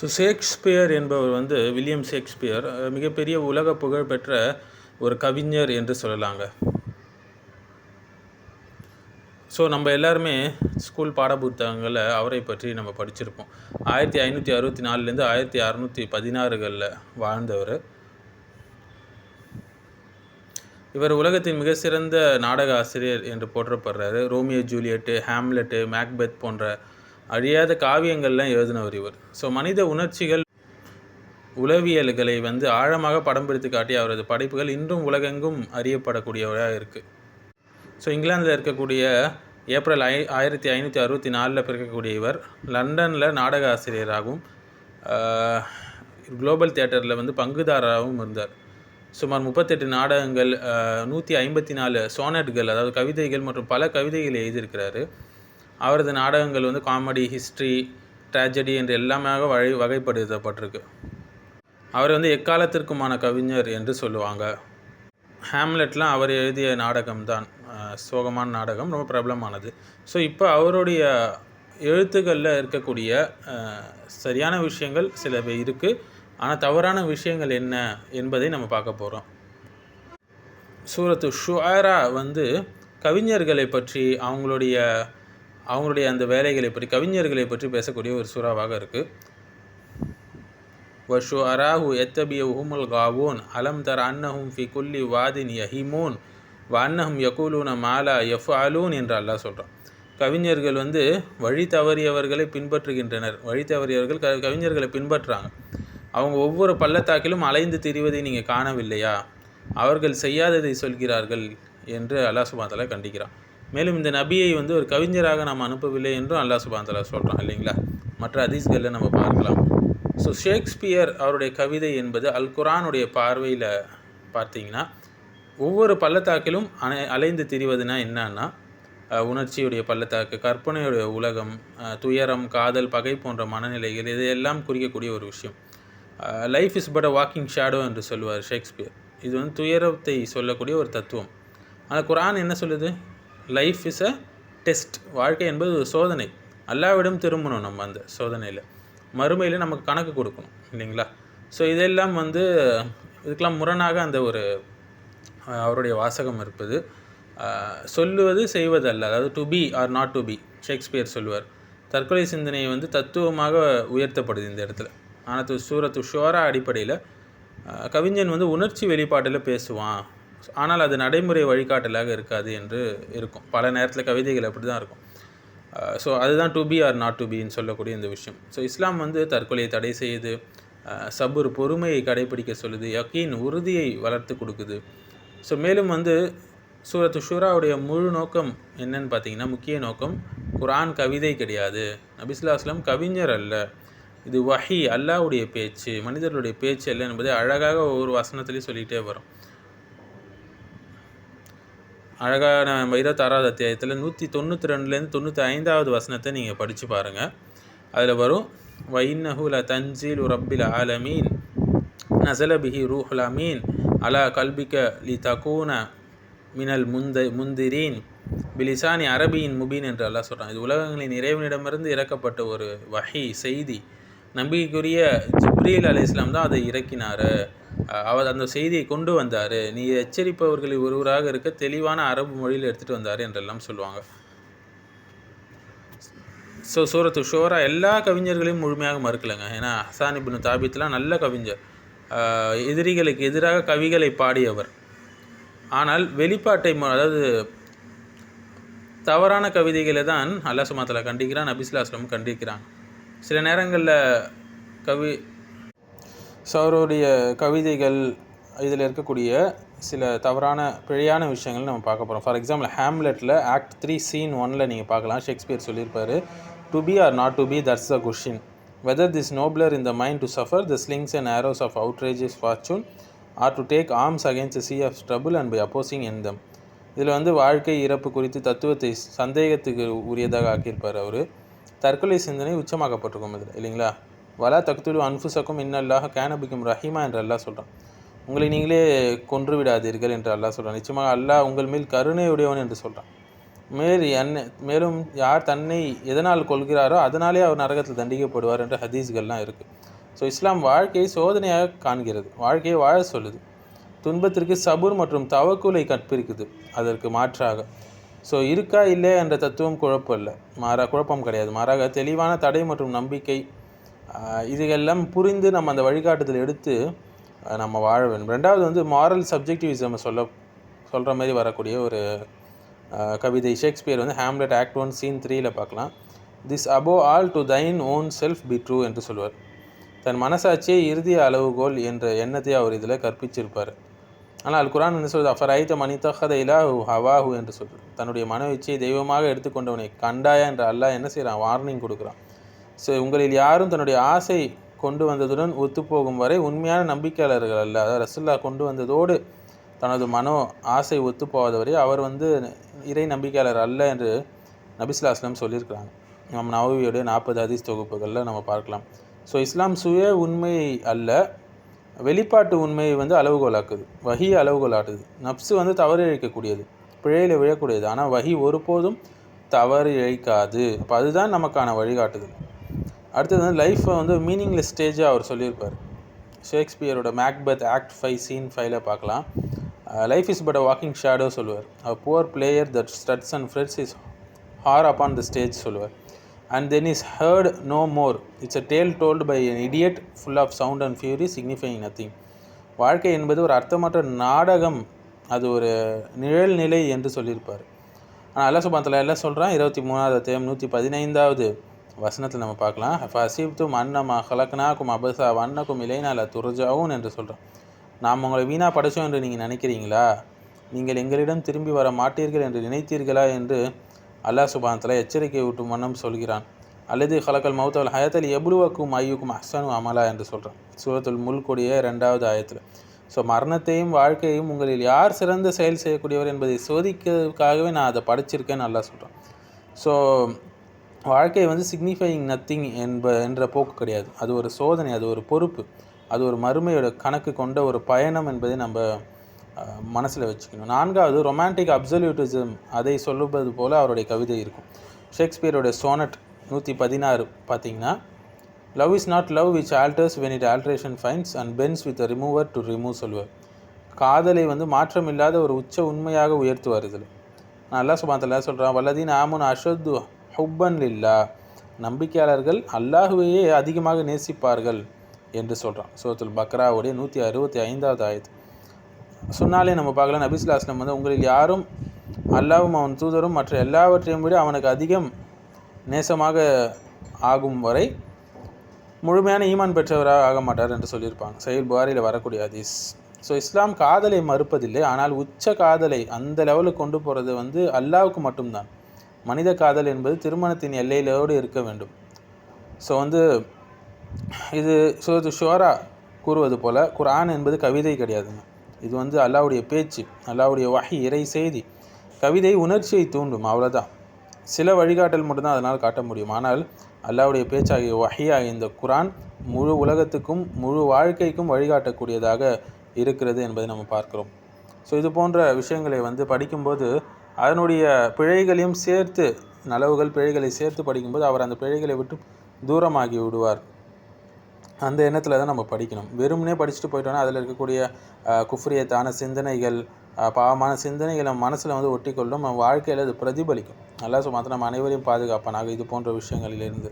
So Shakespeare என்பவர் வந்து William Shakespeare மிகப்பெரிய உலக புகழ்பெற்ற ஒரு கவிஞர் என்று சொல்லலாங்க. ஸோ நம்ம எல்லாருமே ஸ்கூல் பாடப்புத்தகங்களில் அவரை பற்றி நம்ம படிச்சிருப்போம். ஆயிரத்தி ஐநூற்றி அறுபத்தி நாலுலேருந்து ஆயிரத்தி அறநூற்றி பதினாறுகளில் வாழ்ந்தவர். இவர் உலகத்தின் மிக சிறந்த நாடக ஆசிரியர் என்று போற்றப்படுறாரு. ரோமியோ ஜூலியட்டு ஹாம்லெட்டு மேக்பெத் போன்ற அழியாத காவியங்கள்லாம் எழுதினவர் இவர். ஸோ மனித உணர்ச்சிகள் உளவியல்களை வந்து ஆழமாக படம் பிடித்து காட்டிய அவரது படைப்புகள் இன்றும் உலகெங்கும் அறியப்படக்கூடியவராக இருக்குது ஸோ இங்கிலாந்தில் இருக்கக்கூடிய ஏப்ரல் ஐ ஆயிரத்தி ஐநூற்றி அறுபத்தி நாலில் பிறக்கக்கூடிய இவர் லண்டனில் நாடக ஆசிரியராகவும் குளோபல் தியேட்டரில் வந்து பங்குதாரராகவும் இருந்தார். சுமார் முப்பத்தெட்டு நாடகங்கள் நூற்றி ஐம்பத்தி நாலு சோனட்கள் அதாவது கவிதைகள் மற்றும் பல கவிதைகள் எழுதியிருக்கிறாரு. அவரது நாடகங்கள் வந்து காமெடி ஹிஸ்ட்ரி ட்ராஜடி என்று எல்லாமே வகை வகைப்படுத்தப்பட்டிருக்கு. அவர் வந்து எக்காலத்திற்குமான கவிஞர் என்று சொல்லுவாங்க. ஹேம்லெட்லாம் அவர் எழுதிய நாடகம்தான். சோகமான நாடகம் ரொம்ப பிரபலமானது. ஸோ இப்போ அவருடைய எழுத்துக்களில் இருக்கக்கூடிய சரியான விஷயங்கள் சில இருக்குது ஆனால் தவறான விஷயங்கள் என்ன என்பதை நம்ம பார்க்க போகிறோம் சூரத்து ஷுஆரா வந்து கவிஞர்களை பற்றி அவங்களுடைய அவங்களுடைய அந்த வேலைகளை பற்றி கவிஞர்களை பற்றி பேசக்கூடிய ஒரு சூறாவாக இருக்குது வஷு அராஹு எத்தபிய உஹுமுல் காவோன் அலம் தர் அன்னஹும் ஃபி குல்லி வாதின் யஹிமோன் வ அன்னஹும் யகூலூன மாலா எஃப் அலூன் என்று அல்லாஹ் சொல்கிறான் கவிஞர்கள் வந்து வழி தவறியவர்களை பின்பற்றுகின்றனர். வழி தவறியவர்கள் க கவிஞர்களை பின்பற்றுறாங்க அவங்க ஒவ்வொரு பள்ளத்தாக்கிலும் அலைந்து திரிவதை நீங்கள் காணவில்லையா? அவர்கள் செய்யாததை சொல்கிறார்கள் என்று அல்லாஹ் சுபாந்தலா கண்டிக்கிறான். மேலும் இந்த நபியை வந்து ஒரு கவிஞராக நாம் அனுப்பவில்லை என்றும் அல்லாஹ் சுபாந்தலா சொல்கிறோம் இல்லைங்களா? மற்ற ஹதீஸ்களில் நம்ம பார்க்கலாம். ஸோ ஷேக்ஸ்பியர் அவருடைய கவிதை என்பது அல் குரானுடைய பார்வையில் பார்த்தீங்கன்னா ஒவ்வொரு பள்ளத்தாக்கிலும் அலை அலைந்து திரிவதுனா என்னன்னா உணர்ச்சியுடைய பள்ளத்தாக்கு கற்பனையுடைய உலகம் துயரம் காதல் பகை போன்ற மனநிலைகள் இதையெல்லாம் குறிக்கக்கூடிய ஒரு விஷயம். Life is but a walking shadow என்று சொல்லுவார் ஷேக்ஸ்பியர். இது வந்து துயரத்தை சொல்லக்கூடிய ஒரு தத்துவம். ஆனால் குரான் என்ன சொல்லுது? லைஃப் இஸ் அ டெஸ்ட் வாழ்க்கை என்பது ஒரு சோதனை. அல்லாவிடம் திரும்பணும் நம்ம அந்த சோதனையில். மறுமையில் நமக்கு கணக்கு கொடுக்கணும் இல்லைங்களா? ஸோ இதெல்லாம் வந்து இதுக்கெல்லாம் முரணாக அந்த ஒரு அவருடைய வாசகம் இருப்பது சொல்லுவது செய்வதல்ல. அதாவது to be or not to be Shakespeare சொல்லுவார். தற்கொலை சிந்தனை வந்து தத்துவமாக உயர்த்தப்படுது இந்த இடத்துல. ஆனால் து சூரத்து ஷோரா அடிப்படையில் கவிஞன் வந்து உணர்ச்சி வெளிப்பாட்டில் பேசுவான். ஆனால் அது நடைமுறை வழிகாட்டலாக இருக்காது என்று இருக்கும். பல நேரத்தில் கவிதைகள் அப்படி தான் இருக்கும் ஸோ அதுதான் to be or not to பின்னு சொல்லக்கூடிய இந்த விஷயம். ஸோ இஸ்லாம் வந்து தற்கொலையை தடை செய்யுது சபுர் பொறுமையை கடைபிடிக்க சொல்லுது யக்கீன் உறுதியை வளர்த்து கொடுக்குது. ஸோ மேலும் வந்து சூரத்து ஷூராவுடைய முழு நோக்கம் என்னன்னு பார்த்தீங்கன்னா முக்கிய நோக்கம் குரான் கவிதை கிடையாது. நபிசுல்லா அஸ்லாம் கவிஞர் அல்ல. இது வஹி அல்லாஹ்வுடைய பேச்சு மனிதர்களுடைய பேச்சு அல்ல என்பதை அழகாக ஒவ்வொரு வசனத்திலையும் சொல்லிகிட்டே வரும். அழகான இருபத்தாறாவது அத்தியாயத்தில் நூற்றி தொண்ணூற்றி ரெண்டுலேருந்து தொண்ணூற்றி ஐந்தாவது வசனத்தை நீங்கள் படித்து பாருங்கள் அதில் வரும் வைன்னஹுல தஞ்சீல் ரப்பில் ஆலமீன் நசலபிஹி ரூஹுல் அமீன் அலா கல்பிக்க லி தகூன மினல் முந்த முந்திரீன் பிலிசானி அரபியின் முபீன் என்று எல்லாம் சொல்கிறான் இது உலகங்களின் இறைவனிடமிருந்து இறக்கப்பட்ட ஒரு வகை செய்தி. நம்பிக்கைக்குரிய ஜிப்ரீல் அலி இஸ்லாம் தான் அதை இறக்கினார். அவர் அந்த செய்தியை கொண்டு வந்தார். நீ எச்சரிப்பவர்களில் ஒருவராக இருக்க தெளிவான அரபு மொழியில் எடுத்துகிட்டு வந்தார் என்றெல்லாம் சொல்லுவாங்க. ஸோ சூரத்து ஷோரா எல்லா கவிஞர்களையும் முழுமையாக மறுக்கலைங்க. ஏன்னா ஹசான் இப்னு தாபித்லாம் நல்ல கவிஞர். எதிரிகளுக்கு எதிராக கவிகளை பாடியவர். ஆனால் வெளிப்பாட்டை அதாவது தவறான கவிதைகளை தான் அல்லாஹ் சுமாத்தலா கண்டிக்கிறான் நபிஸ்லாஸ்லம் கண்டிக்கிறான். சில நேரங்களில் கவி ஸோ அவருடைய கவிதைகள் இதில் இருக்கக்கூடிய சில தவறான பிழையான விஷயங்கள் நம்ம பார்க்க போகிறோம் ஃபார் எக்ஸாம்பிள் ஹேம்லெட்டில் ஆக்ட் த்ரீ சீன் ஒனில் நீங்கள் பார்க்கலாம். ஷேக்ஸ்பியர் சொல்லியிருப்பாரு to be or not to be that's the question whether this nobler in the mind to suffer the slings and arrows of outrageous fortune or to take arms against sea of trouble and by opposing end them இதில் வந்து வாழ்க்கை இறப்பு குறித்து தத்துவத்தை சந்தேகத்துக்கு உரியதாக ஆக்கியிருப்பார் அவர். தற்கொலை சிந்தனை உச்சமாக்கப்பட்டிருக்கும் இதில் இல்லைங்களா? வலா தக்துலு அன்ஃபுசக்கும் இன்னல்லாக கேனபிக்கும் ரஹீமா என்று அல்லாஹ் சொல்கிறான் உங்களை நீங்களே கொன்று விடாதீர்கள் என்று அல்லாஹ் சொல்கிறான் நிச்சயமாக அல்லாஹ் உங்கள் மேல் கருணையுடையவன் என்று சொல்கிறான் மேல் என்ன மேலும் யார் தன்னை எதனால் கொள்கிறாரோ அதனாலே அவர் நரகத்தில் தண்டிக்கப்படுவார் என்ற ஹதீஸ்கள்லாம் இருக்குது ஸோ இஸ்லாம் வாழ்க்கையை சோதனையாக காண்கிறது. வாழ்க்கையை வாழ சொல்லுது. துன்பத்திற்கு சபூர் மற்றும் தவக்குலை கற்பிருக்குது. அதற்கு மாற்றாக. ஸோ இருக்கா இல்லையா என்ற தத்துவம் குழப்பம் இல்லை. மாறா குழப்பம் கிடையாது. மாறாக தெளிவான தடை மற்றும் நம்பிக்கை இதுகெல்லாம் புரிந்து நம்ம அந்த வழிகாட்டுதல் எடுத்து நம்ம வாழ வேண்டும். ரெண்டாவது வந்து மாரல் சப்ஜெக்டிவிசம் சொல்ல சொல்கிற மாதிரி வரக்கூடிய ஒரு கவிதை. ஷேக்ஸ்பியர் வந்து ஹேம்லெட் ஆக்ட் ஒன் சீன் த்ரீயில் பார்க்கலாம். This above all to thine own self be true என்று சொல்வார் தன் மனசாட்சியே இறுதி அளவுகோல் என்ற எண்ணத்தை அவர் இதில் கற்பிச்சிருப்பார். ஆனால் அல் குரான் என்ன சொல்வது அஃபர் ஐத்த மனிதஹத இலாஹு ஹவாஹு என்று சொல்கிறார் தன்னுடைய மன இச்சையை தெய்வமாக எடுத்துக்கொண்டவனை கண்டாயா என்ற அல்லாஹ் என்ன செய்கிறான் வார்னிங் கொடுக்குறான். உங்களில் யாரும் தன்னுடைய ஆசை கொண்டு வந்ததுடன் ஒத்துப்போகும் வரை உண்மையான நம்பிக்கையாளர்கள் அல்ல. அதாவது ரசுல்லா கொண்டு வந்ததோடு தனது மனோ ஆசை ஒத்துப்போகாத வரை அவர் வந்து இறை நம்பிக்கையாளர் அல்ல என்று நபிஸ்லாஸ்லம் சொல்லியிருக்கிறாங்க. நம்ம நவவியோடைய நாற்பது அதிஸ் தொகுப்புகளில் நம்ம பார்க்கலாம். ஸோ இஸ்லாம் சுய உண்மை அல்ல வெளிப்பாட்டு உண்மையை வந்து அளவுகோலாக்குது. வகி அளவுகோலாட்டுது நப்சு வந்து தவறு இழைக்கக்கூடியது. பிழையில் விழக்கூடியது. ஆனால் வகி ஒருபோதும் தவறு இழைக்காது. அப்போ அதுதான் நமக்கான வழிகாட்டுதல். அடுத்தது வந்து லைஃப்பை வந்து மீனிங்லெஸ் ஸ்டேஜாக அவர் சொல்லியிருப்பார். ஷேக்ஸ்பியரோட மேக்பத் ஆக்ட் ஃபைவ் சீன் ஃபைவ்ல பார்க்கலாம். Life is but a walking shadow சொல்லுவார். A poor player that struts and frets his hour upon the stage சொல்லுவார். And then is heard no more it's a tale told by an idiot full of sound and fury signifying nothing வாழ்க்கை என்பது ஒரு அர்த்தமற்ற நாடகம். அது ஒரு நிழல் நிலை என்று சொல்லியிருப்பார். ஆனால் அல்ல சுபாத்தில் எல்லாம் சொல்கிறான் இருபத்தி மூணாவது தேம் நூற்றி பதினைந்தாவது. வசனத்தில் நம்ம பார்க்கலாம். ஃபசீப்தும் அன்னமா ஹலக்னாக்கும் அபசா வண்ணக்கும் இலைனால துருஜாவும் என்று சொல்கிறோம் நாம் உங்களை வீணாக படைச்சோம் என்று நீங்கள் நினைக்கிறீங்களா? நீங்கள் எங்களிடம் திரும்பி வர மாட்டீர்கள் என்று நினைத்தீர்களா? என்று அல்லாஹ் சுபானத்தில் எச்சரிக்கை ஊட்டும் வண்ணம் சொல்கிறான். அல்லது ஹலக்கல் மௌத்தல் ஹயத்தில் எபுலுவக்கும் ஐயுக்கும் அஹ்சனு அமலா என்று சொல்கிறான் சூரத்துல் முல்கொடிய ரெண்டாவது ஆயத்தில். ஸோ மரணத்தையும் வாழ்க்கையையும் உங்களில் யார் சிறந்த செயல் செய்யக்கூடியவர் என்பதை சோதிக்கிறதுக்காகவே நான் அதை படிச்சிருக்கேன்னு நல்லா சொல்கிறேன் ஸோ வாழ்க்கை வந்து சிக்னிஃபையிங் நத்திங் என்ப என்ற போக்கு கிடையாது. அது ஒரு சோதனை அது ஒரு பொறுப்பு. அது ஒரு மறுமையோட கணக்கு கொண்ட ஒரு பயணம் என்பதை நம்ம மனசில் வச்சுக்கணும். நான்காவது ரொமான்டிக் அப்சல்யூட்டிசம் அதை சொல்லுவது போல் அவருடைய கவிதை இருக்கும். ஷேக்ஸ்பியரோட சோனட் நூற்றி பதினாறு பார்த்தீங்கன்னா love is not love which alters when it alteration finds and bends with remover to remove சொல்வார் காதலை வந்து மாற்றம் இல்லாத ஒரு உச்ச உண்மையாக உயர்த்துவார் இதில். நான் நல்லா சுபாத்தில் சொல்கிறேன் வல்லதீன் ஆமுன் அஷத்து ஹுப்பன் இல்லா நம்பிக்கையாளர்கள் அல்லாஹுவையே அதிகமாக நேசிப்பார்கள் என்று சொல்கிறான் சோத்துல் பக்ராவுடைய நூற்றி அறுபத்தி ஐந்தாவது ஆயத்து சொன்னாலே நம்ம பார்க்கலாம் நபிஸ்லாஸ்லம் வந்து உங்களில் யாரும் அல்லாவும் அவன் தூதரும் மற்ற எல்லாவற்றையும் விட அவனுக்கு அதிகம் நேசமாக ஆகும் வரை முழுமையான ஈமான் பெற்றவராக ஆக மாட்டார் என்று சொல்லியிருப்பாங்க. சயில் புகாரியில் வரக்கூடிய ஹதீஸ். ஸோ இஸ்லாம் காதலை மறுப்பதில்லை ஆனால் உச்ச காதலை அந்த லெவலுக்கு கொண்டு போகிறது வந்து அல்லாவுக்கு மட்டும்தான். மனித காதல் என்பது திருமணத்தின் எல்லையிலோடு இருக்க வேண்டும். ஸோ வந்து இது சூரத்து ஷோரா கூறுவது போல் குரான் என்பது கவிதை கிடையாதுங்க. இது வந்து அல்லாவுடைய பேச்சு அல்லாவுடைய வகை இறை செய்தி. கவிதை உணர்ச்சியை தூண்டும் அவ்வளோதான் சில வழிகாட்டல் மட்டும்தான் அதனால் காட்ட முடியும். ஆனால் அல்லாவுடைய பேச்சாகிய வகையாகிய இந்த குரான் முழு உலகத்துக்கும் முழு வாழ்க்கைக்கும் வழிகாட்டக்கூடியதாக இருக்கிறது என்பதை நம்ம பார்க்கிறோம். ஸோ இது போன்ற விஷயங்களை வந்து படிக்கும்போது அதனுடைய பிழைகளையும் சேர்த்து நலவுகள் பிழைகளை சேர்த்து படிக்கும்போது அவர் அந்த பிழைகளை விட்டு தூரமாகி விடுவார். அந்த எண்ணத்தில் தான் நம்ம படிக்கணும். வெறுமனே படிச்சுட்டு போயிட்டோன்னா அதில் இருக்கக்கூடிய குஃப்ரியத்தான சிந்தனைகள் பாவமான சிந்தனைகள் நம்ம மனசில் வந்து ஒட்டிக்கொள்ளும் நம்ம வாழ்க்கையில் அது பிரதிபலிக்கும். நல்லா சும்மா நம்ம அனைவரையும் பாதுகாப்பானாக. இது போன்ற விஷயங்களிலிருந்து.